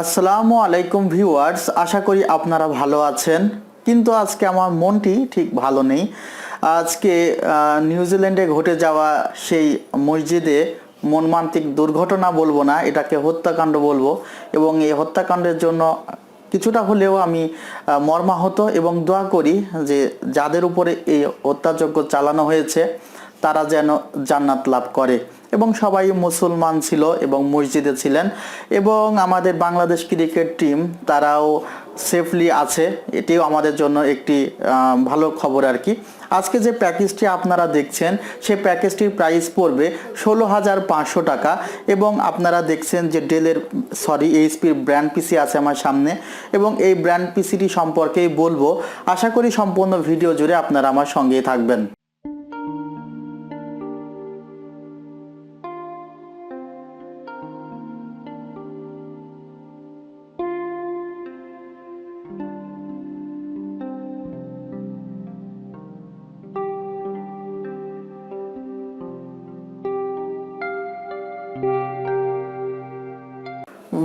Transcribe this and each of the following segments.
আসসালামু আলাইকুম ভিউয়ার্স, আশা করি আপনারা ভালো আছেন। কিন্তু আজকে আমার মনটি ঠিক ভালো নেই। আজকে নিউজিল্যান্ডে ঘটে যাওয়া সেই মসজিদে মর্মান্তিক দুর্ঘটনা বলব না, এটাকে হত্যাকাণ্ড বলব। এবং এই হত্যাকাণ্ডের জন্য কিছুটা হলেও আমি মর্মাহত এবং দোয়া করি যে যাদের উপরে এই হত্যাযজ্ঞ চালানো হয়েছে, তারা যেন জান্নাত লাভ করে। এবং সবাই মুসলমান ছিল এবং মসজিদে ছিলেন। এবং আমাদের বাংলাদেশ ক্রিকেট টিম, তারাও সেফলি আছে। এটিও আমাদের জন্য একটি ভালো খবর আর কি। আজকে যে প্যাকেজটি আপনারা দেখছেন, সেই প্যাকেজটির প্রাইস পড়বে ষোলো হাজার পাঁচশো টাকা। এবং আপনারা দেখছেন যে ডেলের সরি এইচপির ব্র্যান্ড পিসি আছে আমার সামনে। এবং এই ব্র্যান্ড পিসিটি সম্পর্কেই বলব, আশা করি সম্পূর্ণ ভিডিও জুড়ে আপনারা আমার সঙ্গেই থাকবেন।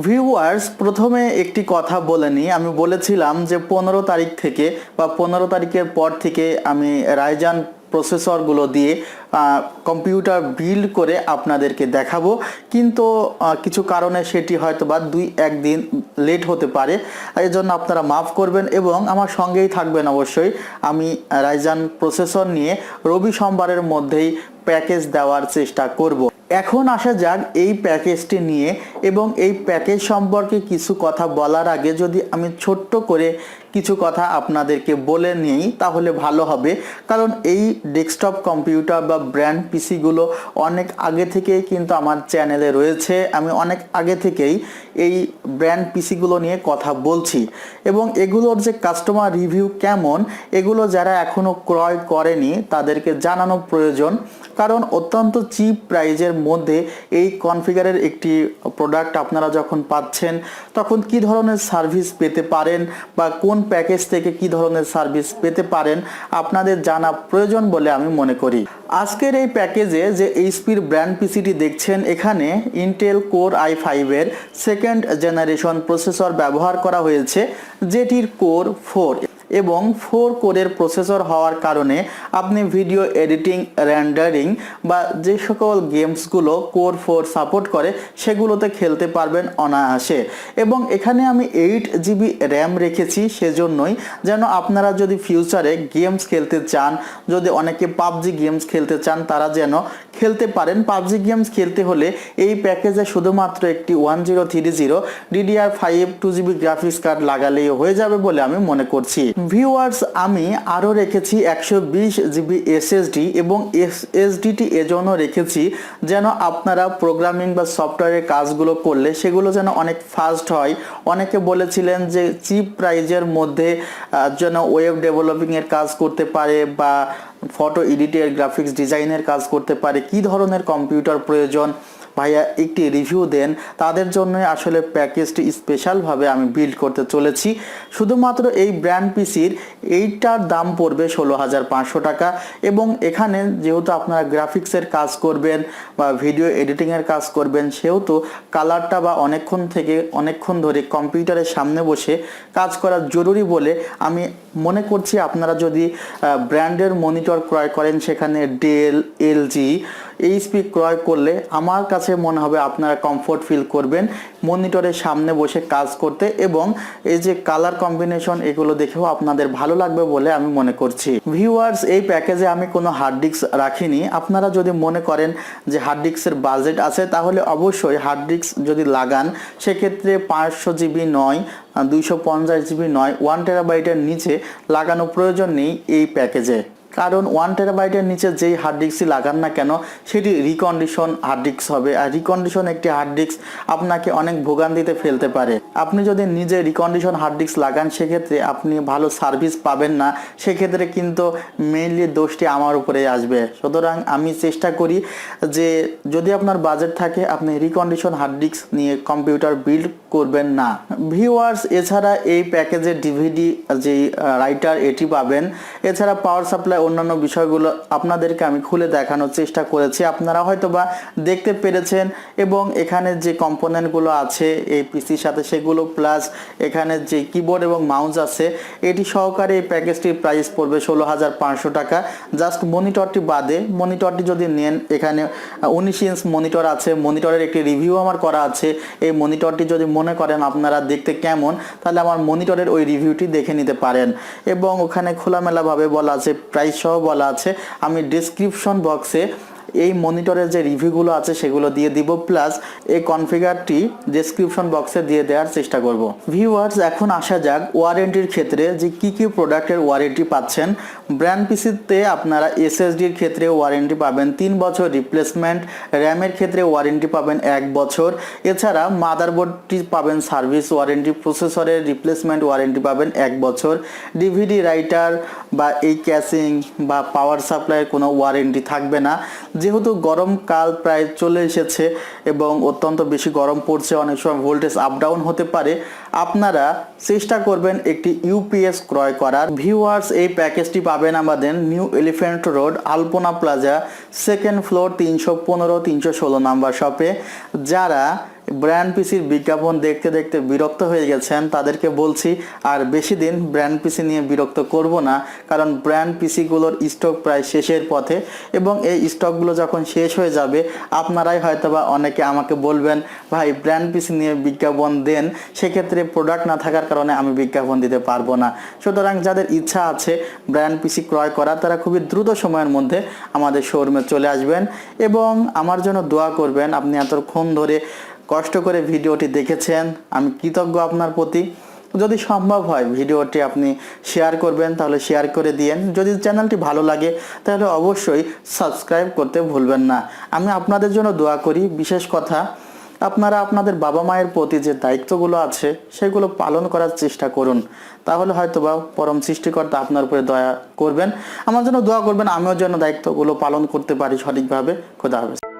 ভিউয়ার্স প্রথমে একটি কথা বলে নিই। আমি বলেছিলাম যে পনেরো তারিখ থেকে বা পনেরো তারিখের পর থেকে আমি রাইজান প্রসেসরগুলো দিয়ে কম্পিউটার বিল্ড করে আপনাদেরকে দেখাবো। কিন্তু কিছু কারণে সেটি হয়তো বা দুই একদিন লেট হতে পারে। এই জন্য আপনারা মাফ করবেন এবং আমার সঙ্গেই থাকবেন অবশ্যই। আমি রাইজান প্রসেসর নিয়ে রবি সোমবারের মধ্যেই প্যাকেজ দেওয়ার চেষ্টা করব। এখন আসা যাক এই প্যাকেজটি নিয়ে এবং এই প্যাকেজ সম্পর্কে কিছু কথা বলার আগে যদি আমি ছোট্ট করে কিছু কথা আপনাদেরকে বলে নিই, তাহলে ভালো হবে। কারণ এই ডেস্কটপ কম্পিউটার বা ব্র্যান্ড পিসিগুলো অনেক আগে থেকেই কিন্তু আমার চ্যানেলে রয়েছে। আমি অনেক আগে থেকেই এই ব্র্যান্ড পিসিগুলো নিয়ে কথা বলছি। এবং এগুলোর যে কাস্টমার রিভিউ কেমন, এগুলো যারা এখনও ক্রয় করেনি, তাদেরকে জানানো প্রয়োজন। কারণ অত্যন্ত চিপ প্রাইজের মধ্যে এই কনফিগারের একটি প্রোডাক্ট আপনারা যখন পাচ্ছেন, তখন কি ধরনের সার্ভিস পেতে পারেন বা কোন প্যাকেজ থেকে কি ধরনের সার্ভিস পেতে পারেন আপনাদের জানা প্রয়োজন বলে আমি মনে করি। আজকের এই প্যাকেজে যে এইচপির ব্র্যান্ড পিসিটি দেখছেন, এখানে ইন্টেল কোর আই ফাইভের সেকেন্ড জেনারেশন প্রসেসর ব্যবহার করা হয়েছে, যেটির কোর ফোর এবং ফোর কোরের প্রসেসর হওয়ার কারণে আপনি ভিডিও এডিটিং র্যান্ডারিং বা যে সকল গেমসগুলো কোর ফোর সাপোর্ট করে, সেগুলোতে খেলতে পারবেন অনায়াসে। এবং এখানে আমি এইট জিবি র্যাম রেখেছি, সেজন্যই যেন আপনারা যদি ফিউচারে গেমস খেলতে চান, যদি অনেকে পাবজি গেমস খেলতে চান, তারা যেন খেলতে পারেন। পাবজি গেমস খেলতে হলে এই প্যাকেজে শুধুমাত্র একটি one zero three zero DDR five two GB graphics card লাগালেই হয়ে যাবে বলে আমি মনে করছি। ভিউয়ার্স, আমি আরও রেখেছি একশো বিশ জিবি এসএসডি এবং এসএসডিটি এজন্য রেখেছি যেন আপনারা প্রোগ্রামিং বা সফটওয়্যারের কাজগুলো করলে সেগুলো যেন অনেক ফাস্ট হয়। অনেকে বলেছিলেন যে চিপ প্রাইজের মধ্যে যেন ওয়েব ডেভেলপিংয়ের কাজ করতে পারে বা ফটো এডিটের, গ্রাফিক্স ডিজাইনের কাজ করতে পারে। কি ধরনের কম্পিউটার প্রয়োজন? ভাইয়া একটি রিভিউ দেন। তাদের জন্য আসলে প্যাকেজটি স্পেশালভাবে আমি বিল্ড করতে চলেছি। শুধুমাত্র এই ব্র্যান্ড পিসির এইটার দাম পড়বে ষোলো হাজার পাঁচশো টাকা এবং এখানে যেহেতু আপনারা গ্রাফিক্সের কাজ করবেন বা ভিডিও এডিটিংয়ের কাজ করবেন, সেহেতু কালারটা বা অনেকক্ষণ থেকে অনেকক্ষণ ধরে কম্পিউটারের সামনে বসে কাজ করা জরুরি বলে আমি মনে করছি আপনারা যদি ব্র্যান্ডের মনিটর ক্রয় করেন সেখানে ডেল এলজি এইচপি ক্রয় করলে আমার কাছে মনে হবে আপনারা কমফোর্ট ফিল করবেন। মনিটরের সামনে বসে কাজ করতে এবং এই যে কালার কম্বিনেশন এগুলো দেখেও আপনাদের ভালো লাগবে বলে আমি মনে করছি। ভিউয়ার্স এই প্যাকেজে আমি কোনো হার্ড ডিস্ক রাখিনি। আপনারা যদি মনে করেন যে হার্ড ডিস্কের বাজেট আছে, তাহলে অবশ্যই হার্ড ডিস্ক যদি লাগান, সেক্ষেত্রে পাঁচশো জিবি নয়, দুইশো পঞ্চাশ জিবি নয় ওয়ান টেরাবাইটের নিচে লাগানো প্রয়োজন নেই এই প্যাকেজে কারণ ওয়ান টেরাবাইটের নিচে যেই হার্ড ডিস্কই লাগান না কেন, সেটি রিকন্ডিশন হার্ড ডিস্ক হবে। আর রিকন্ডিশন একটি হার্ড ডিস্ক আপনাকে অনেক ভোগান্তিতে ফেলতে পারে। আপনি যদি নিজে রিকন্ডিশন হার্ড ডিস্ক লাগান, সেক্ষেত্রে আপনি ভালো সার্ভিস পাবেন না। সেক্ষেত্রে কিন্তু মেইনলি দোষটি আমার উপরেই আসবে। সুতরাং আমি চেষ্টা করি যে যদি আপনার বাজেট থাকে, আপনি রিকন্ডিশন হার্ড ডিস্ক নিয়ে কম্পিউটার বিল্ড করবেন না। ভিওয়ার্স এছাড়া এই প্যাকেজের ডিভিডি যে রাইটার এটি পাবেন। এছাড়া পাওয়ার সাপ্লাই অন্যান্য বিষয়গুলো আপনাদেরকে আমি খুলে দেখানোর চেষ্টা করেছি। আপনারা হয়তো বা দেখতে পেরেছেন এবং এখানে যে কম্পোনেন্টগুলো আছে, এই পিসির সাথে সেগুলো প্লাস এখানে যে কিবোর্ড এবং মাউস আছে, এটি সহকারে এই প্যাকেজটির প্রাইস পড়বে ষোলো হাজার পাঁচশো টাকা। জাস্ট মনিটরটি বাদে মনিটরটি যদি নেন, এখানে উনিশ ইঞ্চ মনিটর আছে। মনিটরের একটি রিভিউ আমার করা আছে। এই মনিটরটি যদি মনে করেন আপনারা দেখতে কেমন, তাহলে আমার মনিটরের ওই রিভিউটি দেখে নিতে পারেন। এবং ওখানে খোলামেলাভাবে বলা আছে প্রাইস সহ বলা আছে আমি ডিসক্রিপশন বক্সে এই মনিটরের যে রিভিউগুলো আছে সেগুলো দিয়ে দিব, প্লাস এই কনফিগারটি ডেসক্রিপশন বক্সে দিয়ে দেওয়ার চেষ্টা করব। ভিউয়ার্স এখন আসা যাক ওয়ারেন্টির ক্ষেত্রে যে কি কি প্রোডাক্টের ওয়ারেন্টি পাচ্ছেন। ব্র্যান্ড পিসিতে আপনারা এসএসডির ক্ষেত্রে ওয়ারেন্টি পাবেন তিন বছর রিপ্লেসমেন্ট র্যামের ক্ষেত্রে ওয়ারেন্টি পাবেন এক বছর। এছাড়া মাদারবোর্ডটি পাবেন সার্ভিস ওয়ারেন্টি প্রসেসরের রিপ্লেসমেন্ট ওয়ারেন্টি পাবেন এক বছর। ডিভিডি রাইটার বা এই ক্যাশিং বা পাওয়ার সাপ্লাইয়ের কোনো ওয়ারেন্টি থাকবে না। যেহেতু গরমকাল প্রায় চলে এসেছে এবং অত্যন্ত বেশি গরম পড়ছে, অনেক সময় ভোল্টেজ আপ ডাউন হতে পারে, আপনারা চেষ্টা করবেন একটি ইউপিএস ক্রয় করার। ভিউয়ার্স এই প্যাকেজটি পাবেন আমাদের new elephant road Alpana plaza second floor তিনশো পনেরো, তিনশো ষোলো নাম্বার শপে যারা ব্র্যান্ড পিসির বিজ্ঞাপন দেখতে দেখতে বিরক্ত হয়ে গেছেন, তাদেরকে বলছি, আর বেশি দিন ব্র্যান্ড পিসি নিয়ে বিরক্ত করব না, কারণ ব্র্যান্ড পিসিগুলোর স্টক প্রায় শেষের পথে এবং এই স্টকগুলো যখন শেষ হয়ে যাবে, আপনারাই হয়তোবা অনেকে আমাকে বলবেন, ভাই, ব্র্যান্ড পিসি নিয়ে বিজ্ঞাপন দেন, সেক্ষেত্রে প্রোডাক্ট না থাকার কারণে আমি বিজ্ঞাপন দিতে পারব না। সুতরাং যাদের ইচ্ছা আছে ব্র্যান্ড পিসি ক্রয় করা তারা খুবই দ্রুত সময়ের মধ্যে আমাদের শোরুমে চলে আসবেন এবং আমার জন্য দোয়া করবেন, আপনি এতক্ষণ ধরে কষ্ট করে ভিডিওটি দেখেছেন, আমি কৃতজ্ঞ আপনার প্রতি। যদি সম্ভব হয় ভিডিওটি আপনি শেয়ার করবেন, তাহলে শেয়ার করে দিয়েন। যদি চ্যানেলটি ভালো লাগে, তাহলে অবশ্যই সাবস্ক্রাইব করতে ভুলবেন না। আমি আপনাদের জন্য দোয়া করি, বিশেষ কথা, আপনারা আপনাদের বাবা মায়ের প্রতি যে দায়িত্বগুলো আছে, সেগুলো পালন করার চেষ্টা করুন। তাহলে হয়তো বা পরম সৃষ্টিকর্তা আপনার উপরে দয়া করবেন। আমার জন্য দোয়া করবেন, আমিও যেন দায়িত্বগুলো পালন করতে পারি সঠিকভাবে। খোদা হাফেজ।